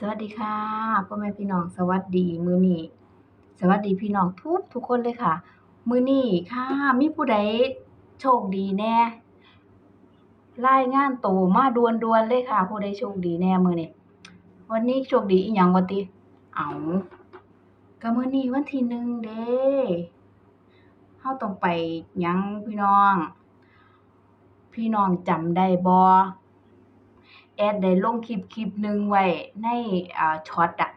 สวัสดีค่ะพ่อแม่พี่น้องสวัสดีมือนี้สวัสดีพี่น้องทุกทุกคนเลยค่ะ มือนี้ค่ะ มีผู้ใดโชคดีแน่รายงานตัวมาด่วนเลยค่ะ ผู้ใดโชคดีแน่มือนี้วันนี้โชคดีอีหยังวะติเอาก็มือนี้วันที่หนึ่งเด้เฮาต้องไปยังพี่น้อง พี่น้องจำได้บ่ แอดได้ลงคลิปคลิปหนึ่งไว้ในอ่าช็อตอะ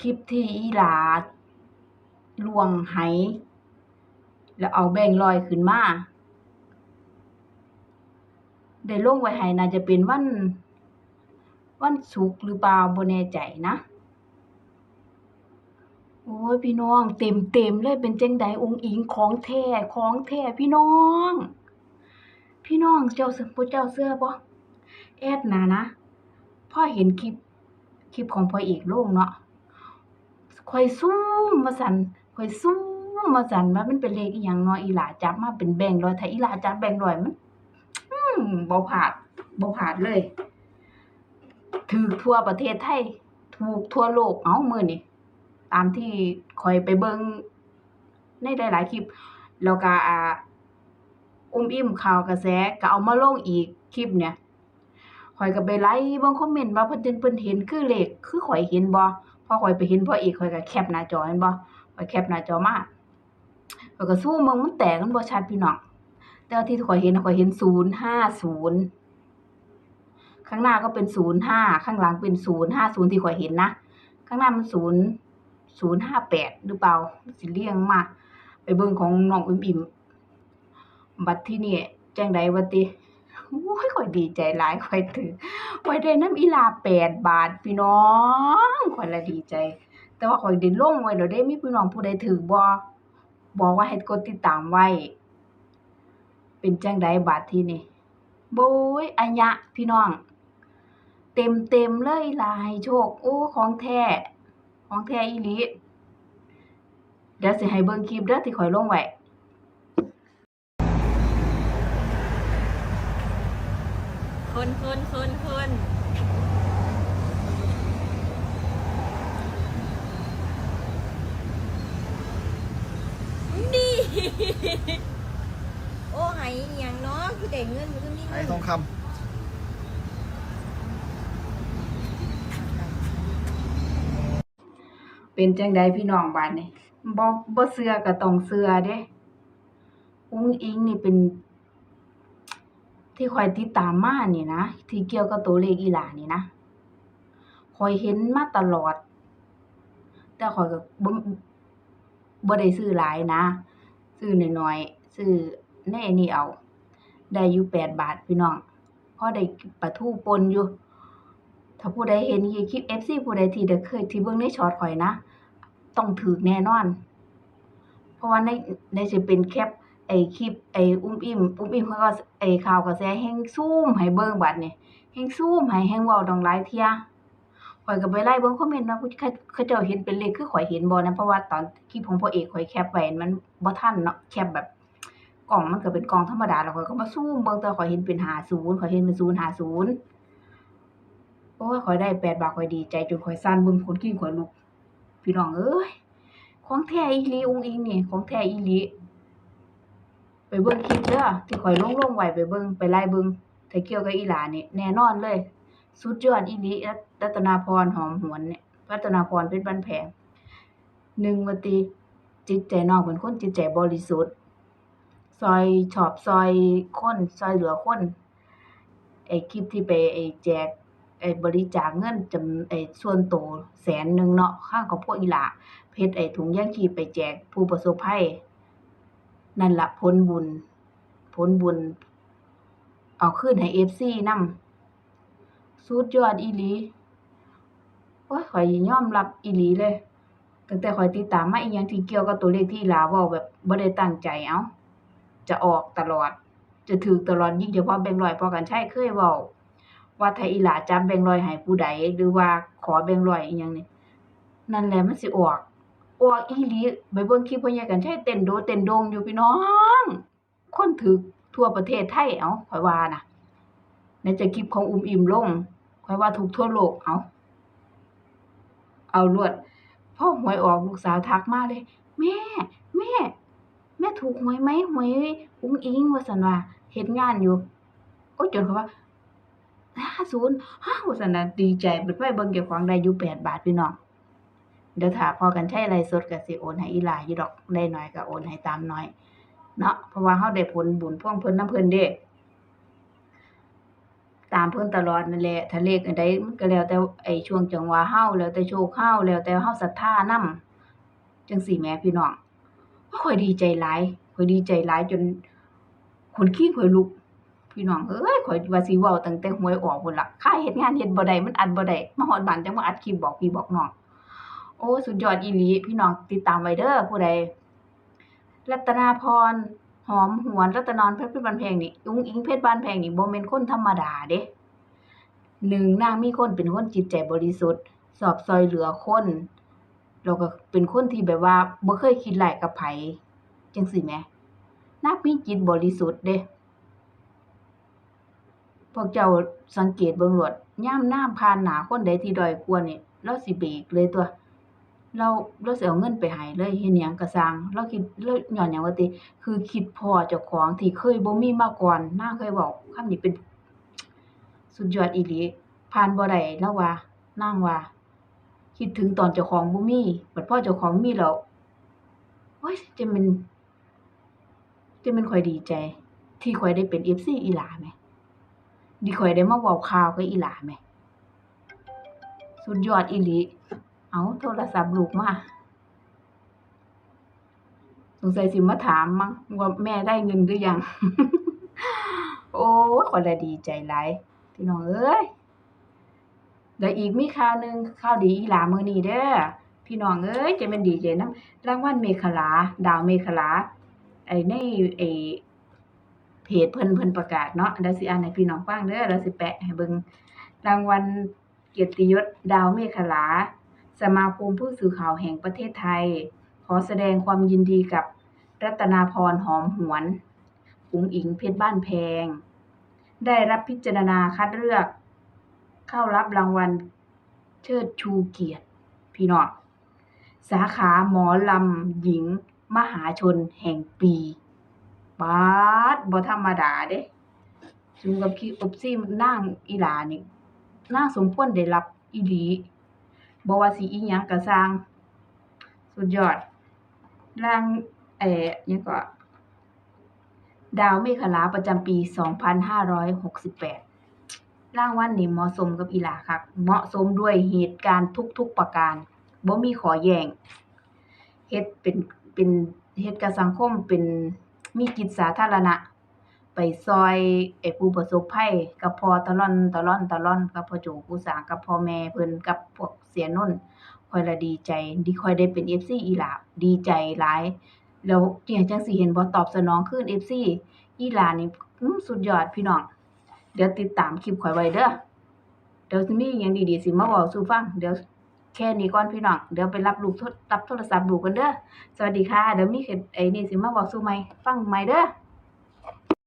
คลิปที่อีหลาลวงไหแล้วเอาแบงค์ร้อยขึ้นมาได้ลงไว้ให้น่าจะเป็นวัน วันศุกร์หรือเปล่าบ่แน่ใจนะโอ้ยพี่น้องเต็มๆเลยเป็นเจังใดอุ๋งอิงของแท้ของแท้พี่น้อง พี่น้องเจ้าเสื้อบ่เจ้าเสื้อบ่ แอดนะนะพ่อเห็นคลิปคลิปของพ่อเอกลงเนาะข่อยซูมว่าซั่นข่อยซูมว่าซั่นว่ามันเป็นเลขอีหยังเนาะอีหลาจับมาเป็นแบงค์ร้อยถ้าอีหลาจับแบงค์ร้อยมันอืมบ่พลาดบ่พลาดเลยถูกทั่วประเทศไทยถูกทั่วโลกเอ้ามือนี้ตามที่ข่อยไปเบิ่งในหลายๆคลิป แล้วก็อ่าอุ้มอิ่มข่าวกระแสก็เอามาลงอีกคลิปเนี่ย ข่อยก็ไปไล่เบิ่งคอมเมนต์ว่าเพิ่นเพิ่นเห็นคือเลขคือข่อยเห็นบ่พอข่อยไปเห็นพ่อเอกข่อยก็แคปหน้าจอแม่นบ่ข่อยแคปหน้าจอมาข่อยก็ซูมเบิ่งมันแตกมันบ่ชัดพี่น้องแต่ว่าที่ข่อยเห็นข่อยเห็น050ข้างหน้าก็เป็น05ข้างหลังเป็น050ที่ข่อยเห็นนะข้างหน้ามัน0 058หรือเปล่าสิเรียงมาไปเบิ่งของน้องอุ้มอิ่มบัดที่นี่จังได๋วะติ โอ้ยข่อยดีใจหลายข่อยถือข่อยได้น้ำอีลา8บาทพี่น้องข่อยละดีใจ แต่ว่าข่อยได้ลงไว้แล้วเด้มีพี่น้องผู้ใดถือบ่บอกว่าให้กดติดตามไว้ เป็นจังไดบาดทีนี้โบยอัญญะพี่น้อง เต็มๆเลยลายโชค โอ้ของแท้ของแท้อีหลีเดี๋ยวสิให้เบิ่งคลิปเด้อที่ข่อยลงไว้ คนคนคนคนดีโอ้ไหายอหย่างเนาะคือเด็กเงินอยู่ตรงนี้ไอ้ทองคเป็นจังใดพี่น้องบาดนี้บ่บ่เชื่อก็ต้องเชื่อเด้อุ้งอิงนี่เป็น ที่ข้อยติดตามมานี่นะ ที่เกี่ยวกับตัวเลขอีหลานี่นะข้อยเห็นมาตลอด แต่ข้อยก็บ่บ่ได้ซื้อหลายนะ ซื้อน้อยๆซื้อในอันนี้เอา ได้อยู่8บาทพี่น้องพอได้ปลาทูปนอยู่ ถ้าผู้ใดเห็นคลิป FC ผู้ใดที่ได้เคยที่เบิ่งในช็อตข่อยนะ ต้องถูกแน่นอน เพราะว่าในในสิเป็นแคป ไอ้คลิปไอ้อุ้มอิ่มอุ้มอิ่มเขาก็ไอ้ข่าวกระแสแฮ่งซูมให้เบิ่งบัดนี้แฮ่งซูมให้แฮ่งเว้าต้องหลายเที่ยข่อยก็ไปไล่เบิ่งคอมเมนต์ว่าผู้เขาเขาเจ้าเห็นเป็นเลขคือข่อยเห็นบ่นะเพราะว่าตอนคลิปของพ่อเอกข่อยแคปไว้มันบ่ทันเนาะแคปแบบกล้องมันก็เป็นกล้องธรรมดาแล้วข่อยก็มาซูมเบิ่งแต่ข่อยเห็นเป็น50ข่อยเห็นเป็น050โอ้ยข่อยได้8บาทข่อยดีใจจนข่อยสั่นเบิ่งคนกิ้งข่อยลุกพี่น้องเอ้ยของแท้อีหลีอุ้งอิงนี่ของแท้อีหลี เบิ่งคลิปเด้อที่ข่อยลงลงไว้ไปเบิ่งไปไล่เบิ่งถ้าเกี่ยวกับอีหลานี่แน่นอนเลย สุดยอดอีหลีรัตรัตนาพรหอมหวนเนี่ยรัตนาพรเพชรบ้านแพงหนึ่งวติจิตใจน้องเป็นคนจิตใจบริสุทธิ์ ซอยชอบซอยคนซอยเหลือคนไอ้คลิปที่ไปไอ้แจกไอ้บริจาคเงินจำไอ้ส่วนตัวแสนหนึ่งเนาะข้างกับพวกอีหลาเพชรไอ้ถุงยางชีไปแจกผู้ประสบภัย นั่นละผลบุญ ผลบุญ เอาคืนให้ FC นำสุดยอดอีหลีโอ้ยข้อยยอมรับอีหลีเลย ตั้งแต่ข้อยติดตามมาอีหยังที่เกี่ยวกับตัวเลขที่ลาว้าแบบบ่ได้ตั้งใจเอาจะออกตลอด จะถูกตลอดยิ่งเฉพาะแบงค์ร้อยพอกันใช้เคยว้าว่าถ้าอีหลาจับแบงค์ร้อยให้ผู้ใดหรือว่าขอแบงค์ร้อยอีหยังนี่นั่นแหละมันสิออก ออกอีหลีไปเบิ่งคลิปพ่อใหญ่กันใช้เต้นโดเต้นโดงอยู่พี่น้อง คนถูกทั่วประเทศไทยเอ้าข้อยว่าน่ะในจะคลิปของอุ้มอิ่มลงข่อยว่าถูกทั่วโลกเอาเอารวดพ่อหวยออกลูกสาวทักมาเลย แม่ แม่ แม่ถูกหวยไหมหวยอุ้งอิงว่าสันว่าเฮ็ดงานอยู่โอ้ยจนเขาว่า50ฮะว่าซั่นน่ะดีใจเบิดไปเบิ่งเจ้าของได้อยู่8บาทพี่น้อง เดี๋ยวถ้าพอกันใช้ไลฟ์สดก็สิโอนให้อีหลาอยู่ดอกได้น้อยก็โอนให้ตามน้อย เนาะเพราะว่าเฮาได้ผลบุญพ่วงเพิ่นนํเพิ่นเด้ตามเพิ่นตลอดนั่นแหละถ้าเลขอันใดมันก็แล้วแต่ไอช่วงจังหวะเฮาแล้วแต่โชคเฮาแล้วแต่เฮาศรัทธานำจังซี่แหมพี่น้องข้อยดีใจหลายข้อยดีใจหลายจนขนขี้ข้อยลุก พี่น้องเอ้ยข้อยว่าสิเว้าตั้งแต่หวยออกพุ่นล่ะค่าเฮ็ดงานเฮ็ดบ่ได้มันอัดบ่ได้มาฮอดบ้านจังมาอัดคลิปบอกพี่บอกน้อง โอ้สุดยอดอีหลีพี่น้องติดตามไว้เด้อผู้ใดรัตนาพรหอมหวนรัตนนเพชรบ้านแพงนี่อุ้งอิงเพชรบ้านแพงนี่บ่แม่นคนธรรมดาเด้หนึ่งนางมีคนเป็นคนจิตใจบริสุทธิ์ สอบซอยเหลือคนแล้วก็เป็นคนที่แบบว่าบ่เคยคิดร้ายกับไผจังซี่แหมนางมีจิตบริสุทธิ์เด้พวกเจ้าสังเกตเบิ่งโลดยามน้ำผ่านหนาคนใดที่ดอยกว่านี่เราสิเบรกเลยตัว เราเราสิเอาเงินไปให้เลยเฮ็ดหยังก็สร้างเราคิดเราย้อนหยังว่าติคือคิดพ้อเจ้าของที่เคยบ่มีมาก่อนนางเคยเว้าคำนี้เป็น สุดยอดอีหลี ผ่านบ่ได้แล้วว่านางว่า คิดถึงตอนเจ้าของบ่มีบัดพอเจ้าของมีแล้วโอ๊ยจะม่นจะม่นข้อยดีใจ ที่ข้อยได้เป็น FC อีหลาแหมที่ข้อยได้มาเว้าข่าวกับอีหลาแหมสุดยอดอีหลี เอาโทรศัพท์ลูกมาสงสัยสิมาถามมั้งว่าแม่ได้เงินหรือยัง โอ้คนละดีใจหลายพี่น้องเอ้ยเดี๋ยวอีกมีข่าวหนึ่งข่าวดีอีหลามือนี้เด้อพี่น้องเอ้ยจะแม่นดีใจนำรางวัลเมขลา ดาวเมขลา ไอ้ในไอ้เพจเพิ่นเพิ่นประกาศเนาะเดี๋ยวสิอ่านให้พี่น้องฟังเด้อแล้วสิแปะให้เบิ่งรางวัลเกียรติยศดาวเมขลา สมาคมผู้สื่อข่าวแห่งประเทศไทย ขอแสดงความยินดีกับรัตนาพรหอมหวนอุ๋งอิงเพชรบ้านแพง ได้รับพิจารณาคัดเลือก เข้ารับรางวัลเชิดชูเกียรติ พี่น้องสาขาหมอลำหญิง มหาชนแห่งปีบาดบ่ธรรมดาเด้ซุมกับคีอบซี่นางอีหลานี่นางสมควรได้รับอีหลี บว่าสิอีหยังก็สร้างสุดยอดร่างเอ่อหยังก็ ดาวเมขลาประจำปี 2568ร่างวัลนี่เหมาะสมกับอีหลาคักเหมาะสมด้วยเหตุการณ์ทุกๆประการบ่มีขอแยงเฮ็ดเป็นเป็นเฮ็ดกับสังคมเป็นมีจิตสาธารณะ ไปซอยไอ้ผู้ประสบภัยกับพอตะล่อนตะล่อนตะล่อนกับพ่อโจผู้สางกับพ่อแม่เพิ่นกับพวก เสียนนท์ข้อยละดีใจที่ข้อยได้เป็น FC อีหลาดีใจหลาย แล้วเนี่ยจังสิเห็นบ่ตอบสนองคืน FC อีหลานี่สุดยอดพี่น้อง เดี๋ยวติดตามคลิปข้อยไว้เด้อเดี๋ยวสิมีอิหยังดีๆสิมาเว้าสู่ฟัง เดี๋ยวแค่นี้ก่อนพี่น้อง เดี๋ยวไปรับลูกทรรับโทรศัพท์ลูกกันเด้อ สวัสดีค่ะ เดี๋ยวมีเฮ็ดไอ้นี่สิมาเว้าสู่ใหมฟังใหม่เด้อ